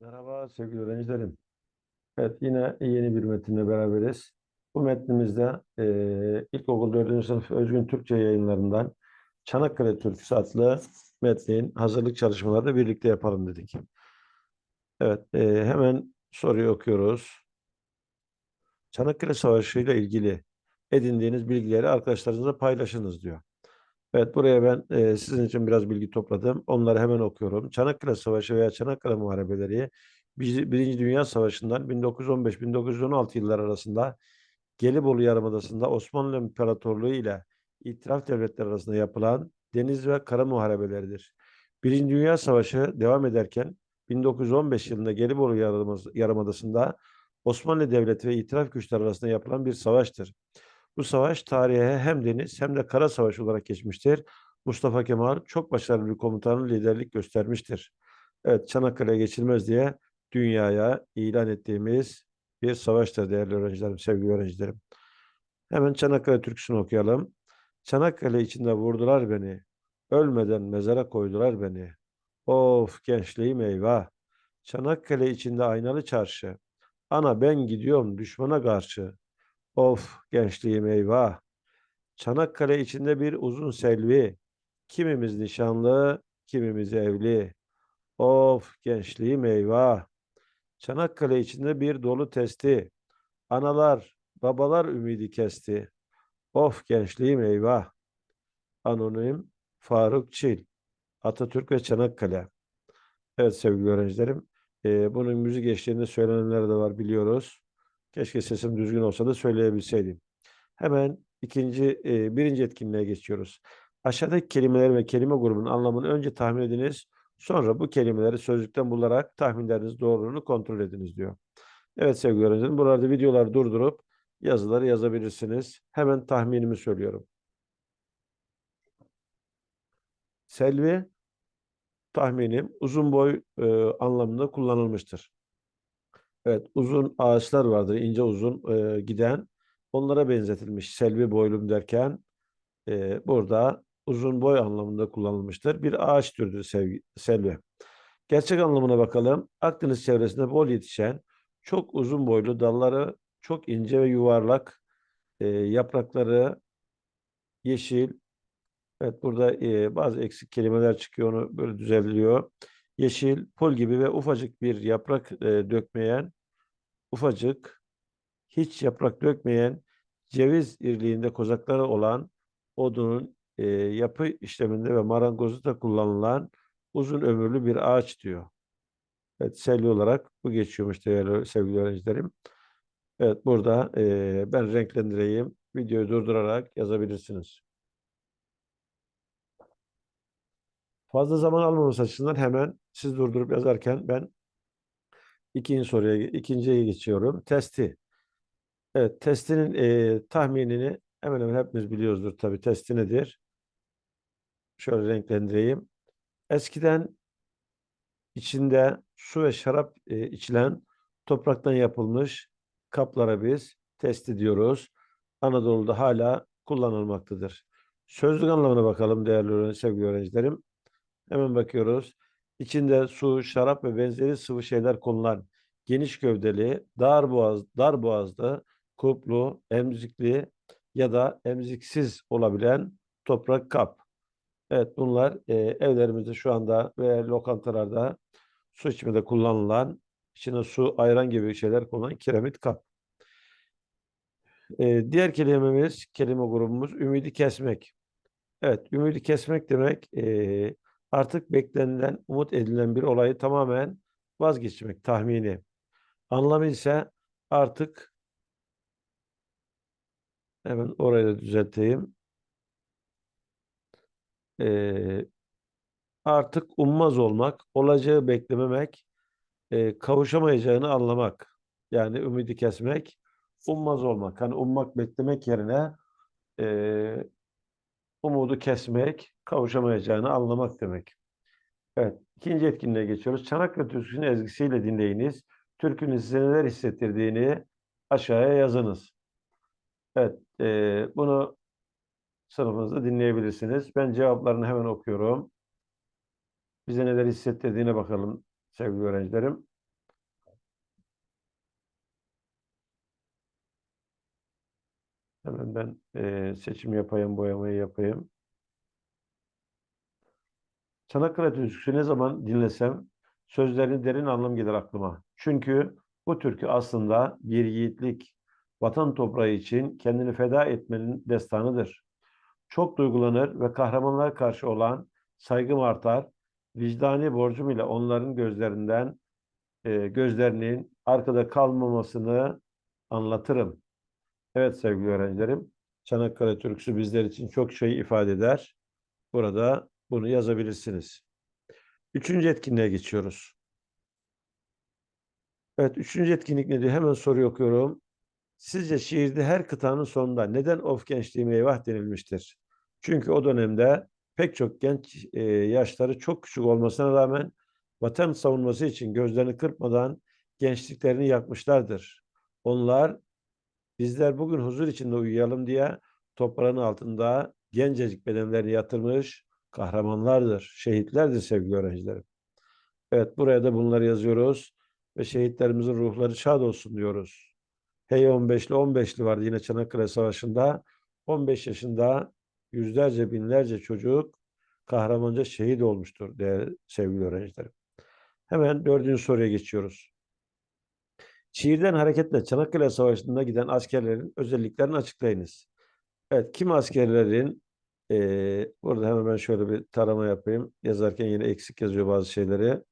Merhaba sevgili öğrencilerim. Evet yine yeni bir metinle beraberiz. Bu metnimizde eee İlkokul 4. sınıf Özgün Türkçe yayınlarından Çanakkale Türküsü adlı metnin hazırlık çalışmalarını birlikte yapalım dedik. Evet eee, hemen soruyu okuyoruz. Çanakkale Savaşı ile ilgili edindiğiniz bilgileri arkadaşlarınızla paylaşınız diyor. Evet buraya ben e, sizin için biraz bilgi topladım. Onları hemen okuyorum. Çanakkale Savaşı veya Çanakkale Muharebeleri Bir- Birinci Dünya Savaşı'ndan 1915-1916 yılları arasında Gelibolu Yarımadası'nda Osmanlı İmparatorluğu ile İtilaf Devletleri arasında yapılan deniz ve kara muharebeleridir. Birinci Dünya Savaşı devam ederken 1915 yılında Gelibolu Yarımadası'nda Osmanlı Devleti ve İtilaf güçleri arasında yapılan bir savaştır. Bu savaş tarihe hem deniz hem de kara savaşı olarak geçmiştir. Mustafa Kemal çok başarılı bir komutanın liderlik göstermiştir. Evet, Çanakkale geçilmez diye dünyaya ilan ettiğimiz bir savaştır değerli öğrencilerim, sevgili öğrencilerim. Hemen Çanakkale türküsünü okuyalım. Çanakkale içinde vurdular beni. Ölmeden mezara koydular beni. Of gençliğim eyvah. Çanakkale içinde aynalı çarşı. Ana ben gidiyorum düşmana karşı. Of gençliğim eyvah. Çanakkale içinde bir uzun selvi. Kimimiz nişanlı, kimimiz evli. Of gençliğim eyvah. Çanakkale içinde bir dolu testi. Analar, babalar ümidi kesti. Of gençliğim eyvah. Anonim Faruk Çil. Atatürk ve Çanakkale. Evet sevgili öğrencilerim. e, bunun müzik eşliğinde söylenenler de var biliyoruz. Keşke sesim düzgün olsa da söyleyebilseydim. Hemen ikinci, e, birinci etkinliğe geçiyoruz. Aşağıdaki kelimeler ve kelime grubunun anlamını önce tahmin ediniz. Sonra bu kelimeleri sözlükten bularak tahminleriniz doğruluğunu kontrol ediniz diyor. Evet sevgili öğrencilerim, buralarda videoları durdurup yazıları yazabilirsiniz. Hemen tahminimi söylüyorum. Selvi tahminim uzun boy e, anlamında kullanılmıştır. Evet, uzun ağaçlar vardır, ince uzun e, giden. Onlara benzetilmiş selvi boylum derken e, burada uzun boy anlamında kullanılmıştır. Bir ağaç türüdür selvi. Gerçek anlamına bakalım. Akdeniz çevresinde bol yetişen, çok uzun boylu dalları çok ince ve yuvarlak, e, yaprakları yeşil. Evet burada e, bazı eksik kelimeler çıkıyor, onu böyle düzenliyor. Yeşil, pul gibi ve ufacık bir yaprak e, dökmeyen, ufacık, hiç yaprak dökmeyen, ceviz irliğinde kozakları olan odunun e, yapı işleminde ve marangozda kullanılan uzun ömürlü bir ağaç diyor. Evet, selvi olarak bu geçiyormuş değerli sevgili öğrencilerim. Evet, burada e, ben renklendireyim. Videoyu durdurarak yazabilirsiniz. Fazla zaman almaması açısından hemen siz durdurup yazarken ben ikinci soruya, ikinciye geçiyorum. Testi. Evet, testinin e, tahminini hemen hemen hepimiz biliyoruzdur tabii. Testi nedir? Şöyle renklendireyim. Eskiden içinde su ve şarap e, içilen topraktan yapılmış kaplara biz testi diyoruz. Anadolu'da hala kullanılmaktadır. Sözlük anlamına bakalım değerli öğrenci, sevgili öğrencilerim. Hemen bakıyoruz. İçinde su, şarap ve benzeri sıvı şeyler konulan geniş gövdeli, dar boğaz, dar boğazlı, kuplu, emzikli ya da emziksiz olabilen toprak kap. Evet bunlar e, evlerimizde şu anda ve lokantalarda su içmede kullanılan, içine su, ayran gibi şeyler kullanılan kiremit kap. E, diğer kelimemiz, kelime grubumuz ümidi kesmek. Evet, ümidi kesmek demek e, artık beklenilen, umut edilen bir olayı tamamen vazgeçmek, tahmini. Anlamı ise artık hemen orayı da düzelteyim. Ee, artık ummaz olmak, olacağı beklememek, e, kavuşamayacağını anlamak. Yani ümidi kesmek, ummaz olmak. Hani ummak, beklemek yerine e, umudu kesmek, kavuşamayacağını anlamak demek. Evet, ikinci etkinliğe geçiyoruz. Çanakkale Türküsü'nün ezgisiyle dinleyiniz. Türkünün size neler hissettirdiğini aşağıya yazınız. Evet, e, bunu sınıfınızda dinleyebilirsiniz. Ben cevaplarını hemen okuyorum. Bize neler hissettirdiğine bakalım sevgili öğrencilerim. Hemen ben e, seçim yapayım, boyamayı yapayım. Çanakkale Türküsü ne zaman dinlesem sözlerini derin anlam gelir aklıma. Çünkü bu türkü aslında bir yiğitlik, vatan toprağı için kendini feda etmenin destanıdır. Çok duygulanır ve kahramanlara karşı olan saygım artar. Vicdani borcum ile onların gözlerinden e, gözlerinin arkada kalmamasını anlatırım. Evet sevgili öğrencilerim, Çanakkale Türküsü bizler için çok şey ifade eder. Burada bunu yazabilirsiniz. Üçüncü etkinliğe geçiyoruz. Evet, üçüncü etkinlik ne diyor? Hemen soruyu okuyorum. Sizce şiirde her kıtanın sonunda neden of gençliğime eyvah denilmiştir? Çünkü o dönemde pek çok genç e, yaşları çok küçük olmasına rağmen vatan savunması için gözlerini kırpmadan gençliklerini yakmışlardır. Onlar bizler bugün huzur içinde uyuyalım diye toprağın altında gencecik bedenlerini yatırmış kahramanlardır, şehitlerdir sevgili öğrencilerim. Evet buraya da bunları yazıyoruz ve şehitlerimizin ruhları şad olsun diyoruz. Hey 15'li 15'li vardı yine Çanakkale Savaşı'nda. 15 yaşında yüzlerce binlerce çocuk kahramanca şehit olmuştur değerli sevgili öğrencilerim. Hemen dördüncü soruya geçiyoruz. Şiirden hareketle Çanakkale Savaşı'nda giden askerlerin özelliklerini açıklayınız. Evet, kim askerlerin e, burada hemen ben şöyle bir tarama yapayım. Yazarken yine eksik yazıyor bazı şeyleri.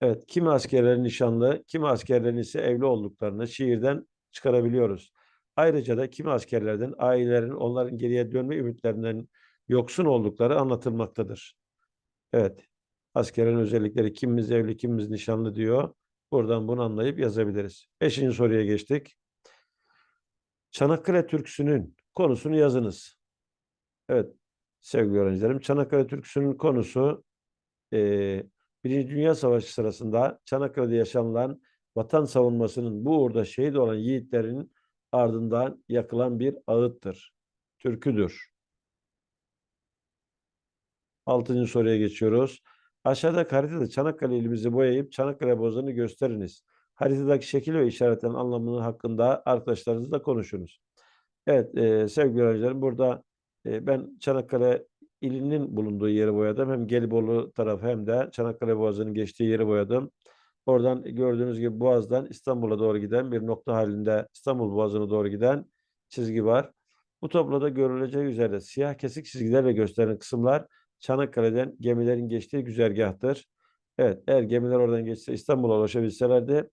Evet, kimi askerlerin nişanlı, kimi askerlerin ise evli olduklarını şiirden çıkarabiliyoruz. Ayrıca da kimi askerlerden ailelerin onların geriye dönme ümitlerinden yoksun oldukları anlatılmaktadır. Evet, askerin özellikleri kimimiz evli, kimimiz nişanlı diyor. Buradan bunu anlayıp yazabiliriz. Beşinci soruya geçtik. Çanakkale Türküsü'nün konusunu yazınız. Evet sevgili öğrencilerim, Çanakkale Türküsü'nün konusu e, Birinci Dünya Savaşı sırasında Çanakkale'de yaşanılan vatan savunmasının bu uğurda şehit olan yiğitlerin ardından yakılan bir ağıttır. Türküdür. Altıncı soruya geçiyoruz. Aşağıda haritada Çanakkale ilimizi boyayıp Çanakkale bozanı gösteriniz. Haritadaki şekil ve işaretlerin anlamını hakkında arkadaşlarınızla konuşunuz. Evet e, sevgili öğrencilerim burada e, ben Çanakkale ilinin bulunduğu yeri boyadım. Hem Gelibolu tarafı hem de Çanakkale Boğazı'nın geçtiği yeri boyadım. Oradan gördüğünüz gibi Boğaz'dan İstanbul'a doğru giden bir nokta halinde İstanbul Boğazı'na doğru giden çizgi var. Bu tabloda görüleceği üzere siyah kesik çizgilerle gösterilen kısımlar Çanakkale'den gemilerin geçtiği güzergahtır. Evet, eğer gemiler oradan geçse İstanbul'a ulaşabilselerdi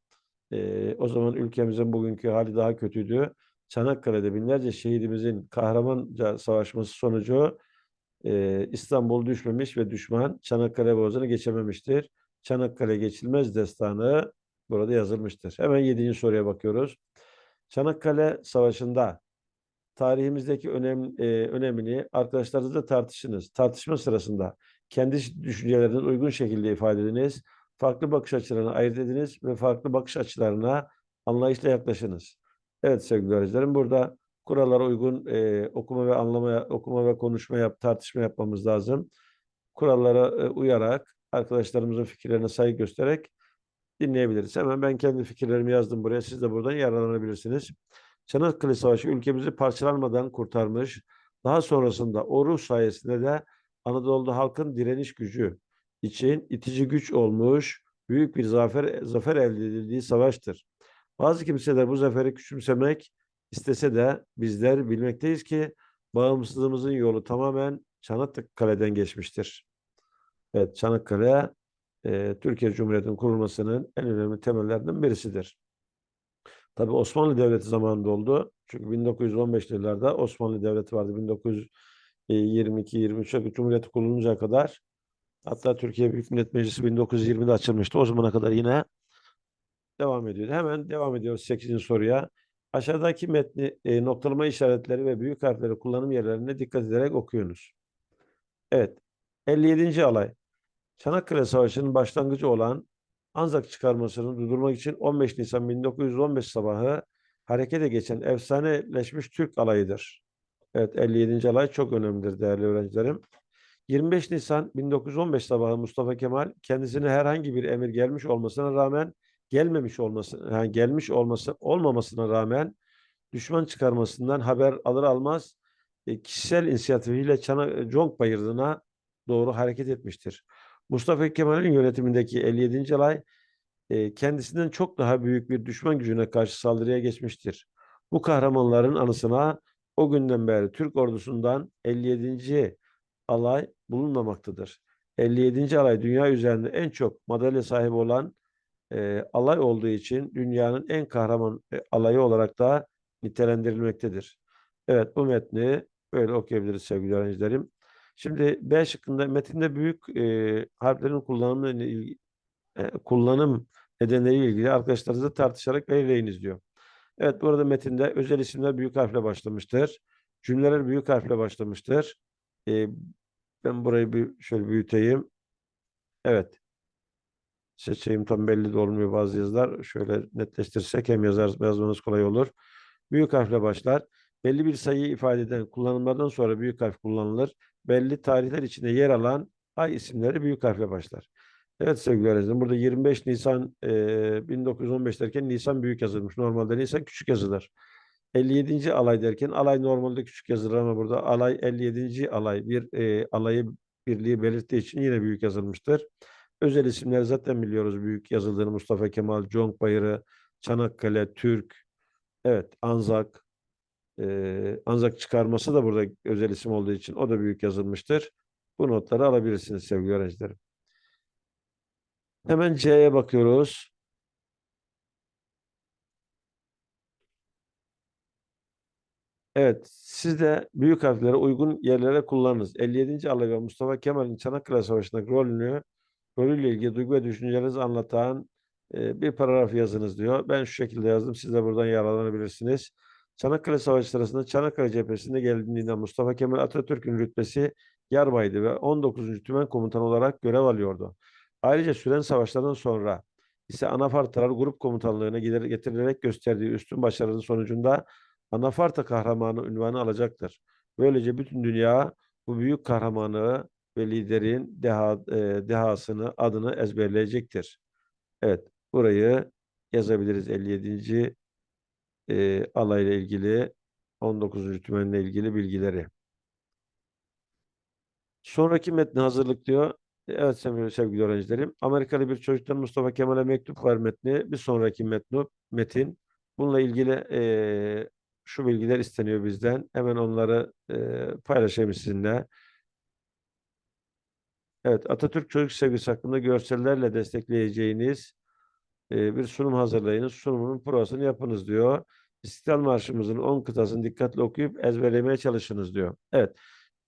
e, o zaman ülkemizin bugünkü hali daha kötüydü. Çanakkale'de binlerce şehidimizin kahramanca savaşması sonucu e, İstanbul düşmemiş ve düşman Çanakkale Boğazı'nı geçememiştir. Çanakkale geçilmez destanı burada yazılmıştır. Hemen yedinci soruya bakıyoruz. Çanakkale Savaşı'nda tarihimizdeki önem, e, önemini arkadaşlarınızla tartışınız. Tartışma sırasında kendi düşünceleriniz uygun şekilde ifade ediniz. Farklı bakış açılarını ayırt ediniz ve farklı bakış açılarına anlayışla yaklaşınız. Evet sevgili öğrencilerim burada kurallara uygun e, okuma ve anlama, okuma ve konuşma yap, tartışma yapmamız lazım. Kurallara e, uyarak arkadaşlarımızın fikirlerine saygı göstererek dinleyebiliriz. Hemen ben kendi fikirlerimi yazdım buraya. Siz de buradan yararlanabilirsiniz. Çanakkale Savaşı ülkemizi parçalanmadan kurtarmış. Daha sonrasında o ruh sayesinde de Anadolu'da halkın direniş gücü için itici güç olmuş büyük bir zafer zafer elde edildiği savaştır. Bazı kimseler bu zaferi küçümsemek istese de bizler bilmekteyiz ki bağımsızlığımızın yolu tamamen Çanakkale'den geçmiştir. Evet, Çanakkale Türkiye Cumhuriyeti'nin kurulmasının en önemli temellerinden birisidir. Tabi Osmanlı Devleti zamanında oldu. Çünkü 1915'li yıllarda Osmanlı Devleti vardı. 1922-23'e Cumhuriyeti kuruluncaya kadar hatta Türkiye Büyük Millet Meclisi 1920'de açılmıştı. O zamana kadar yine devam ediyordu. Hemen devam ediyoruz 8. soruya. Aşağıdaki metni e, noktalama işaretleri ve büyük harfleri kullanım yerlerine dikkat ederek okuyunuz. Evet. 57. alay. Çanakkale Savaşı'nın başlangıcı olan Anzak çıkarmasını durdurmak için 15 Nisan 1915 sabahı harekete geçen efsaneleşmiş Türk alayıdır. Evet 57. alay çok önemlidir değerli öğrencilerim. 25 Nisan 1915 sabahı Mustafa Kemal kendisine herhangi bir emir gelmiş olmasına rağmen gelmemiş olması yani gelmiş olması olmamasına rağmen düşman çıkarmasından haber alır almaz e, kişisel inisiyatifiyle Çanak Conk Bayırı'na doğru hareket etmiştir. Mustafa Kemal'in yönetimindeki 57. alay e, kendisinden çok daha büyük bir düşman gücüne karşı saldırıya geçmiştir. Bu kahramanların anısına o günden beri Türk ordusundan 57. alay bulunmamaktadır. 57. alay dünya üzerinde en çok madalya sahibi olan e, alay olduğu için dünyanın en kahraman e, alayı olarak da nitelendirilmektedir. Evet bu metni böyle okuyabiliriz sevgili öğrencilerim. Şimdi B şıkkında metinde büyük e, harflerin kullanımı e, kullanım nedenleriyle ilgili arkadaşlarınızla tartışarak belirleyiniz diyor. Evet burada metinde özel isimler büyük harfle başlamıştır. Cümleler büyük harfle başlamıştır. E, ben burayı bir şöyle büyüteyim. Evet. Seçeyim tam belli de olmuyor bazı yazılar. Şöyle netleştirirsek hem yazar, yazmanız kolay olur. Büyük harfle başlar. Belli bir sayıyı ifade eden kullanımlardan sonra büyük harf kullanılır. Belli tarihler içinde yer alan ay isimleri büyük harfle başlar. Evet sevgili öğrencilerim burada 25 Nisan e, 1915 derken Nisan büyük yazılmış. Normalde Nisan küçük yazılır. 57. alay derken alay normalde küçük yazılır ama burada alay 57. alay bir e, alayı birliği belirttiği için yine büyük yazılmıştır. Özel isimleri zaten biliyoruz büyük yazıldığını Mustafa Kemal, Conk Bayırı, Çanakkale, Türk, evet Anzak, e, Anzak çıkarması da burada özel isim olduğu için o da büyük yazılmıştır. Bu notları alabilirsiniz sevgili öğrencilerim. Hemen C'ye bakıyoruz. Evet, siz de büyük harflere uygun yerlere kullanınız. 57. alay ve Mustafa Kemal'in Çanakkale Savaşı'ndaki rolünü, rolüyle ilgili duygu ve düşüncelerinizi anlatan e, bir paragraf yazınız diyor. Ben şu şekilde yazdım. Siz de buradan yararlanabilirsiniz. Çanakkale Savaşı sırasında Çanakkale cephesinde geldiğinde Mustafa Kemal Atatürk'ün rütbesi yarbaydı ve 19. Tümen Komutanı olarak görev alıyordu. Ayrıca süren savaşlardan sonra ise Anafartalar Grup Komutanlığı'na getirilerek gösterdiği üstün başarının sonucunda Anafarta kahramanı ünvanı alacaktır. Böylece bütün dünya bu büyük kahramanı ve liderin deha, e, dehasını, adını ezberleyecektir. Evet, burayı yazabiliriz 57. E, alayla ilgili 19. tümenle ilgili bilgileri. Sonraki metni hazırlık diyor. Evet sevgili, öğrencilerim. Amerikalı bir çocuktan Mustafa Kemal'e mektup var metni. Bir sonraki metnu, metin. Bununla ilgili e, şu bilgiler isteniyor bizden. Hemen onları e, paylaşayım sizinle. Evet, Atatürk Çocuk Sevgisi hakkında görsellerle destekleyeceğiniz e, bir sunum hazırlayınız. Sunumunun provasını yapınız diyor. İstiklal Marşımızın 10 kıtasını dikkatli okuyup ezberlemeye çalışınız diyor. Evet,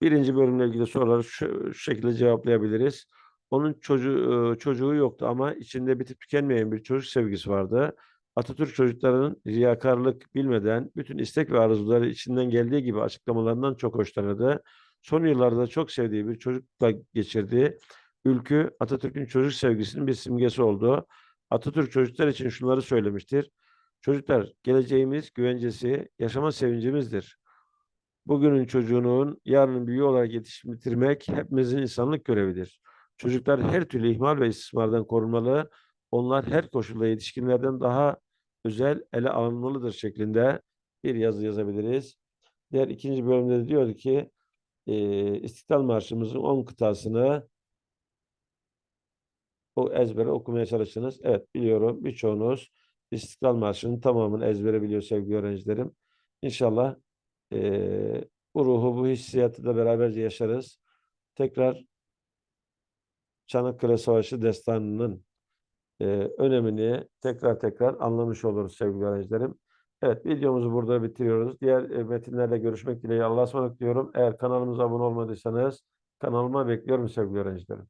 birinci bölümle ilgili soruları şu, şu şekilde cevaplayabiliriz. Onun çocuğu, çocuğu yoktu ama içinde bitip tükenmeyen bir çocuk sevgisi vardı. Atatürk çocuklarının riyakarlık bilmeden bütün istek ve arzuları içinden geldiği gibi açıklamalarından çok hoşlanırdı. Son yıllarda çok sevdiği bir çocukla geçirdiği ülkü Atatürk'ün çocuk sevgisinin bir simgesi oldu. Atatürk çocuklar için şunları söylemiştir. Çocuklar geleceğimiz, güvencesi, yaşama sevincimizdir. Bugünün çocuğunun yarının büyüğü olarak yetiştirmek hepimizin insanlık görevidir. Çocuklar her türlü ihmal ve istismardan korunmalı. Onlar her koşulda yetişkinlerden daha özel ele alınmalıdır şeklinde bir yazı yazabiliriz. Diğer ikinci bölümde de diyordu ki e, İstiklal Marşımızın 10 kıtasını o ezbere okumaya çalışınız. Evet biliyorum birçoğunuz İstiklal Marşı'nın tamamını ezbere biliyor sevgili öğrencilerim. İnşallah e, bu ruhu, bu hissiyatı da beraberce yaşarız. Tekrar Çanakkale Savaşı destanının e, önemini tekrar tekrar anlamış oluruz sevgili öğrencilerim. Evet videomuzu burada bitiriyoruz. Diğer e, metinlerle görüşmek dileğiyle Allah'a ısmarladık diyorum. Eğer kanalımıza abone olmadıysanız kanalıma bekliyorum sevgili öğrencilerim.